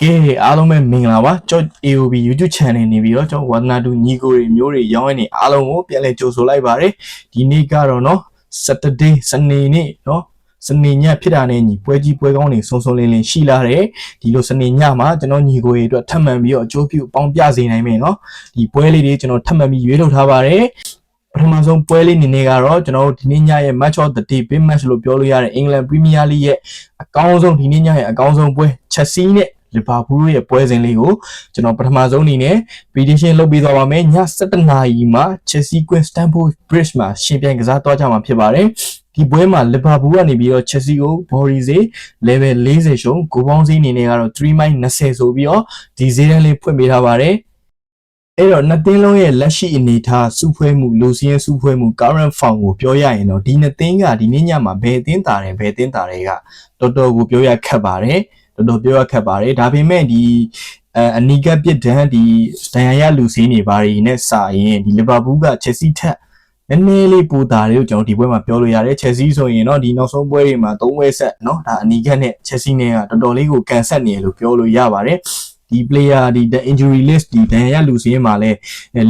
ကဲအားလုံးပဲမင်္ဂလာပါကျော် AOB YouTube channel နေပြီးတော့ကျွန်တော်ဝါသနာတူညီကိုတွေမျိုးတွေရောင်းရနေအားလုံးကိုပြန်လည်ကြိုဆိုလိုက်ပါတယ်ဒီနေ့ကတော့เนาะ Saturday စနေနေ့เนาะစနေညဖြစ်တာနဲ့ညီပွဲကြီးပွဲကောင်းတွေစုံစုံလင်းလင်းရှိလာတယ်ဒီလိုစနေညမှာကျွန်တော်ညီကိုတွေအတွက်ထပ်မံပြီးတော့အကျိုးပြုပေါင်းပြစေနိုင်မယ်เนาะဒီပွဲလေးတွေကျွန်တော်ထပ်မံပြီးရွေးထုတ်ထားပါတယ်ပထမဆုံးပွဲလေးနေနေကတော့ကျွန်တော်တို့ဒီနေ့ညရဲ့ match of the day big match လို့ပြောလို့ရတဲ့ England Premier League ရဲ့အကောင်းဆုံးဒီနေ့ညရဲ့အကောင်းဆုံးပွဲ Chelsea နဲ့ လီဗာပူးတို့ရဲ့ပွဲစဉ်လေးကိုကျွန်တော်ပထမဆုံးအနေနဲ့ prediction လုပ်ပေးသွားပါမယ်ည7:00နာရီမှာ Chelsea Queen Stamford Bridge မှာရှင်ပြိုင်ကစားသွားကြမှာဖြစ်ပါတယ်ဒီပွဲမှာလီဗာပူးကနေပြီးတော့ Chelsea ကို Bori စေ level 40ရှုံးဂိုးပေါင်းစည်းအနေနဲ့ကတော့3 minus 20ဆိုပြီးတော့ဒီဈေးတန်းလေးဖွင့်ပေးထားပါတယ်အဲ့တော့နှစ်သင်းလုံးရဲ့လက်ရှိအနေအထားစုဖွဲ့မှုလူစင်းရဲ့စုဖွဲ့မှု current form ကိုပြောရရင်တော့ဒီနှစ်သင်းကဒီနေ့ညမှာဘယ်အသင်းတာတယ်ဘယ်အသင်းတာတယ်ကတော်တော်ကိုပြောရခက်ပါတယ် တော်တော်ပြောရခက်ပါတယ်ဒါပေမဲ့ဒီအအနီကပြစ်ဒန်ဒီဒန်ယာရလူစင်းနေပါရီနဲ့စာရင်ဒီလီဗာပူးက Chelsea ထက်နည်းနည်းလေးပိုတာတယ်လို့ကျွန်တော်ဒီပွဲမှာပြောလို့ရတယ် Chelsea ဆိုရင်တော့ဒီနောက်ဆုံးပွဲတွေမှာ၃ပွဲဆက်เนาะဒါအနီကနဲ့ Chelsea နဲ့ကတော်တော်လေးကိုကန်ဆက်နေတယ်လို့ပြောလို့ရပါတယ်ဒီ player ဒီ the injury list ဒီဒန်ရလူစင်းမှာလဲ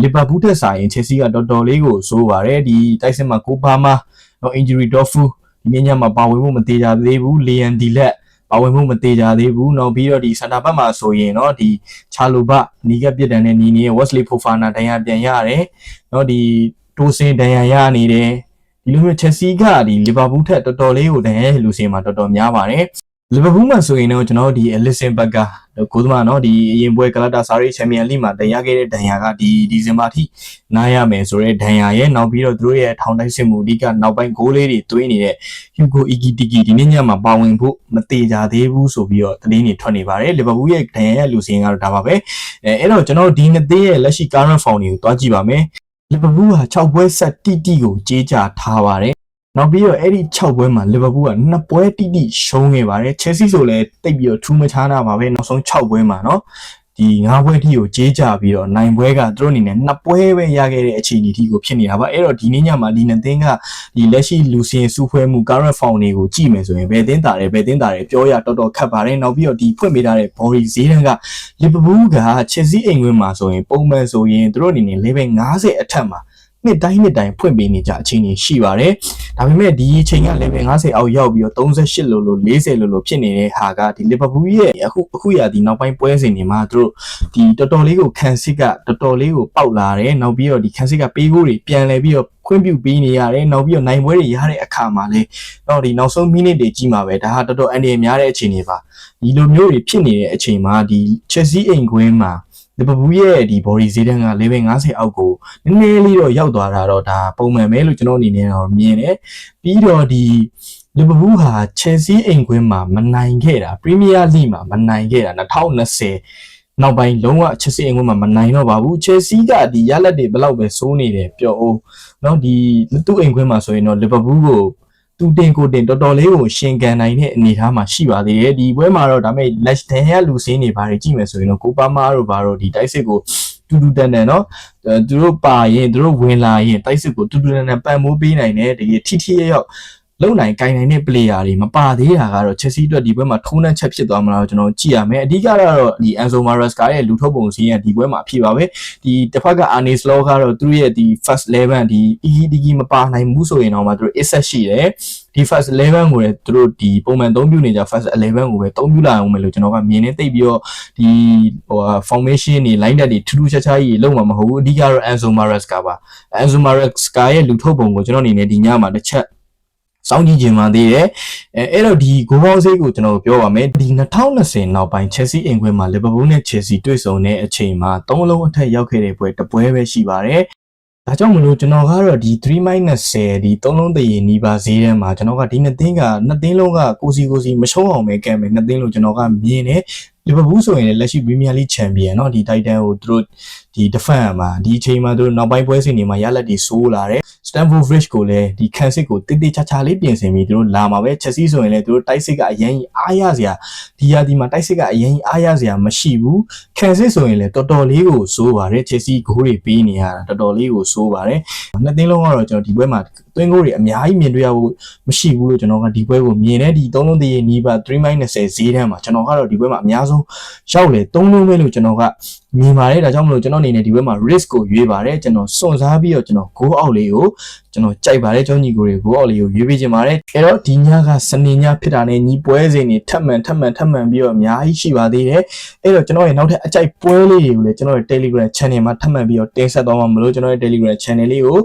လီဗာပူးထက်စာရင် Chelsea ကတော်တော်လေးကိုစိုးပါတယ်ဒီတိုက်စစ်မှာကိုပါမာတော့ injury dofu ဒီနေ့ညမှာပါဝင်မှုမသေးကြသေးဘူး Liam Dilet ပါဝင်မှုမသေးကြသေးဘူးနောက်ပြီးတော့ဒီစန်တာဘက်မှာဆိုရင်တော့ဒီချာလိုဘနီကပြစ်ဒဏ်နဲ့နီနီရဲ့ Wesley Fofana ဒဏ်ရာပြန်ရတယ်နော်ဒီတိုးစင်ဒဏ်ရာရနေတယ်ဒီလိုမျိုးချက်စီကဒီလီဗာပူးထက်တော်တော်လေးကိုတန်ရဲ့လူစင်မှာတော်တော်များပါတယ် လီဗာပူးမှာဆိုရင်တော့ကျွန်တော်ဒီအလစ်စင်ဘတ်ကကိုသမားနော်ဒီအရင်ပွဲကလတာစာရီချန်ပီယံလိမှာတင်ရခဲ့တဲ့ဒဏ်ရာကဒီဒီဇင်ဘာထိနားရမယ်ဆိုတော့ဒဏ်ရာရဲ့နောက်ပြီးတော့သူတို့ရဲ့ထောင်တိုက်စစ်မှုအဓိကနောက်ပိုင်းဂိုးလေးတွေသွင်းနေတဲ့ Hugo Ikitiki ဒီနေ့ညမှာပါဝင်ဖို့မသေးကြသေးဘူးဆိုပြီးတော့သတင်းတွေထွက်နေပါတယ်လီဗာပူးရဲ့ဒဏ်ရာရဲ့လူစင်ကတော့ဒါပါပဲအဲအဲ့တော့ကျွန်တော်ဒီနှစ်သေးရဲ့လက်ရှိ current form တွေကိုတွားကြည့်ပါမယ်လီဗာပူးက6ပွဲဆက်တိတိကိုကြေးကြထားပါတယ် နောက်ပြီးတော့အဲ့ဒီ6ပွဲမှာလီဗာပူးကနှစ်ပွဲတိတိရှုံးခဲ့ပါတယ်ချယ်ဆီဆိုလည်းတိတ်ပြီးတော့ထူးမခြားတာပါပဲနောက်ဆုံး6ပွဲမှာနော်ဒီ၅ပွဲထိကိုကြေးကြပြီးတော့နိုင်ပွဲကသူတို့အနေနဲ့နှစ်ပွဲပဲရခဲ့တဲ့အခြေအနေထိကိုဖြစ်နေတာပါအဲ့တော့ဒီနေ့ညမှာလီနန်သင်းကဒီလက်ရှိလူစင်စုဖွဲ့မှု current form တွေကိုကြည့်မယ်ဆိုရင်ဘယ်တင်းတာတယ်ဘယ်တင်းတာတယ်ပြောရတော်တော်ခက်ပါတယ်နောက်ပြီးတော့ဒီဖွင့်ပေးထားတဲ့ body ဈေးတန်းကလီဗာပူးကချက်စီးအိမ်ဝင်မှာဆိုရင်ပုံမှန်ဆိုရင်သူတို့အနေနဲ့ level 50အထက်မှာ နှစ်တိုင်းနှစ်တိုင်းဖွင့်ပေးနေကြအချိန်ကြီးရှိပါတယ်။ဒါပေမဲ့ဒီအချိန်က level 50အောက်ရောက်ပြီးတော့38လို့လို့40လို့လို့ဖြစ်နေတဲ့ဟာကဒီ Liverpool ရဲ့အခုအခုရဒီနောက်ပိုင်းပွဲစဉ်တွေမှာသူတို့ဒီတော်တော်လေးကိုခံစစ်ကတော်တော်လေးကိုပေါက်လာတယ်။နောက်ပြီးတော့ဒီခံစစ်ကပေးကိုတွေပြန်လဲပြီးတော့ခွင့်ပြုပေးနေရတယ်။နောက်ပြီးတော့နိုင်ပွဲတွေရတဲ့အခါမှာလဲတော့ဒီနောက်ဆုံး minute တွေကြီးမှာပဲဒါဟာတော်တော်အန္တရာယ်များတဲ့အခြေအနေပါ။ဒီလိုမျိုးတွေဖြစ်နေတဲ့အချိန်မှာဒီ Chelsea အိမ်ခွင်းမှာ လီဗာပူးရဲ့ဒီ body ဈေးတန်းက level 50အောက်ကိုနည်းနည်းလေးတော့ရောက်သွားတာတော့ဒါပုံမှန်ပဲလို့ကျွန်တော်အနေနဲ့တော့မြင်တယ်ပြီးတော့ဒီလီဗာပူးဟာ Chelsea အိမ်ခွင်းမှာမနိုင်ခဲ့တာ Premier League မှာမနိုင်ခဲ့တာ2020နောက်ပိုင်းလုံးဝ Chelsea အိမ်ခွင်းမှာမနိုင်တော့ပါဘူး Chelsea ကဒီရလက်တွေဘယ်လောက်ပဲစိုးနေတယ်ပြောအောင်เนาะဒီသူ့အိမ်ခွင်းမှာဆိုရင်တော့လီဗာပူးကို သူတင်ကိုတင်တော်တော်လေးကိုရှင်ကန်နိုင်တဲ့အနေအထားမှာရှိပါသေးတယ်ဒီပွဲမှာတော့ဒါမဲ့ lash တန်ရလူစင်းနေပါတယ်ကြည့်မယ်ဆိုရင်တော့ကိုပါမားတို့ဘာတို့ဒီတိုက်စစ်ကိုတူတူတန်တန်နော်သူတို့ပါရင်သူတို့ဝင်လာရင်တိုက်စစ်ကိုတူတူတန်တန်ပံ့မိုးပေးနိုင်တယ်တကယ်ထိထိရောက် လုံနိုင်ကိုင်နိုင်တဲ့ player တွေမပါသေးတာကတော့ Chelsea အတွက်ဒီပွဲမှာထိုးနှက်ချက်ဖြစ်သွားမလားကျွန်တော်ကြည့်ရမယ်အဓိကတော့ဒီ Enzo Maresca ရဲ့လူထုတ်ပုံစည်းရဒီပွဲမှာဖြစ်ပါပဲဒီတစ်ဖက်က Arne Slot ကတော့သူရဲ့ဒီ first 11ဒီ EDG မပါနိုင်ဘူးဆိုရင်တော့မှသူတို့ asset ရှိတယ်ဒီ first 11ကိုလည်းသူတို့ဒီပုံမှန်သုံးပြုနေကြ first 11ကိုပဲသုံးပြုလာအောင်မယ်လို့ကျွန်တော်ကမြင်နေသိပြီးတော့ဒီဟို formation တွေ line တက်တွေထူးထူးခြားခြားကြီးလုံးမှာမဟုတ်ဘူးအဓိကတော့ Enzo Maresca ပါ Enzo Maresca ရဲ့လူထုတ်ပုံကိုကျွန်တော်အနေနဲ့ဒီညမှာတစ်ချက် စောင့်ကြည့်ခြင်းမှသေးတယ်အဲအဲ့တော့ဒီဂိုးဘောင်းစိတ်ကိုကျွန်တော်ပြောပါမယ်ဒီ2020နောက်ပိုင်း Chelsea အင်ခွင့်မှာ Liverpool နဲ့ Chelsea တွေ့ဆုံတဲ့အချိန်မှာ၃လုံးအထက်ရောက်ခဲ့တဲ့ပွဲတစ်ပွဲပဲရှိပါတယ်ဒါကြောင့်မလို့ကျွန်တော်ကတော့ဒီ3-10ဒီ3လုံးတည်ရင်နီးပါဈေးထဲမှာကျွန်တော်ကဒီနှစ်သင်းကနှစ်သင်းလုံးကကိုစီကိုစီမရှုံးအောင်ပဲကမ်းမယ်နှစ်သင်းလုံးကျွန်တော်ကမြင်တယ်လီဗာပူးဆိုရင်လည်းလက်ရှိပရီးမီးယားလိချန်ပီယံเนาะဒီတိုက်တန်ကိုသူတို့ ဒီဒီ defend မှာဒီအချိန်မှာသူတို့နောက်ပိုင်းပွဲစဉ်တွေမှာရလက်တွေဆိုးလာတယ် Stamford Bridge ကိုလည်းဒီခံစစ်ကိုတိတိကျကျလေးပြင်ဆင်ပြီးသူတို့လာမှာပဲ Chelsea ဆိုရင်လည်းသူတို့တိုက်စစ်ကအရင်ကြီးအားရစရာဒီရာဒီမှာတိုက်စစ်ကအရင်ကြီးအားရစရာမရှိဘူးခံစစ်ဆိုရင်လည်းတော်တော်လေးကိုစိုးပါတယ် Chelsea ဂိုးတွေပေးနေရတာတော်တော်လေးကိုစိုးပါတယ်နှစ်သင်းလုံးကတော့ကျွန်တော်ဒီပွဲမှာသွင်းဂိုးတွေအများကြီးမြင်တွေ့ရဖို့မရှိဘူးလို့ကျွန်တော်ကဒီပွဲကိုမြင်တဲ့ဒီသုံးလုံးတည်းနီးပါ3-20ဈေးတန်းမှာကျွန်တော်ကတော့ဒီပွဲမှာအများဆုံးရောက်လေသုံးလုံးပဲလို့ကျွန်တော်ကမြင်ပါတယ်ဒါကြောင့်မလို့ကျွန်တော်အနေနဲ့ဒီပွဲမှာ risk ကိုရွေးပါတယ်ကျွန်တော်စွန့်စားပြီးတော့ကျွန်တော် goal out လေးကိုကျွန်တော်ကြိုက်ပါတယ်ကျောင်းညီကိုတွေကိုအော်လေးကိုရွေးပေးခြင်းပါတယ်အဲ့တော့ဒီညကစနေညဖြစ်တာနဲ့ညီပွဲစဉ်တွေထပ်မံထပ်မံထပ်မံပြီးတော့အများကြီးရှိပါသေးတယ်အဲ့တော့ကျွန်တော်ရဲ့နောက်ထပ်အကြိုက်ပွဲလေးတွေကိုလည်းကျွန်တော်ရဲ့ Telegram channel မှာထပ်မံပြီးတော့တင်ဆက်သွားမှာမလို့ကျွန်တော်ရဲ့ Telegram channel လေးကို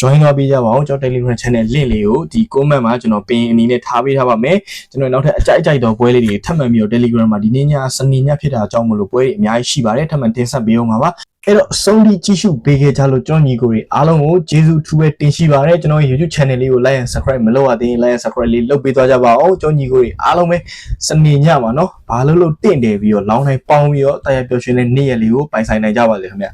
join လုပ်ပေးကြပါဦးကျွန်တော် Telegram channel link လေးကိုဒီ comment မှာကျွန်တော်ပင်အနေနဲ့ထားပေးထားပါမယ်ကျွန်တော်နောက်ထပ်အကြိုက်အကြိုက်တော့ပွဲလေးတွေထပ်မံပြီးတော့ Telegram မှာဒီနေ့ညစနေညဖြစ်တာအကြောင်းမလို့ပွဲတွေအများကြီးရှိပါတယ်ထပ်မံတင်ဆက်ပေးအောင်ပါပါအဲ့တော့အဆုံးထိကြည့်ရှုပေးခဲ့ကြလို့ကျွန်တော်ညီကိုတွေအားလုံးကိုကျေးဇူးထူးပဲတင်ရှိပါရစေကျွန်တော်ရဲ့ YouTube channel လေးကို like and subscribe မလုပ်ရသေးရင် like and subscribe လေးလုပ်ပေးသွားကြပါဦးကျွန်တော်ညီကိုတွေအားလုံးပဲစနေညပါနော်ဘာလို့လို့တင့်တယ်ပြီးတော့လောင်းတိုင်းပေါင်းပြီးတော့တရားပျော်ရွှင်တဲ့နေ့ရက်လေးကိုပိုင်ဆိုင်နိုင်ကြပါစေခင်ဗျ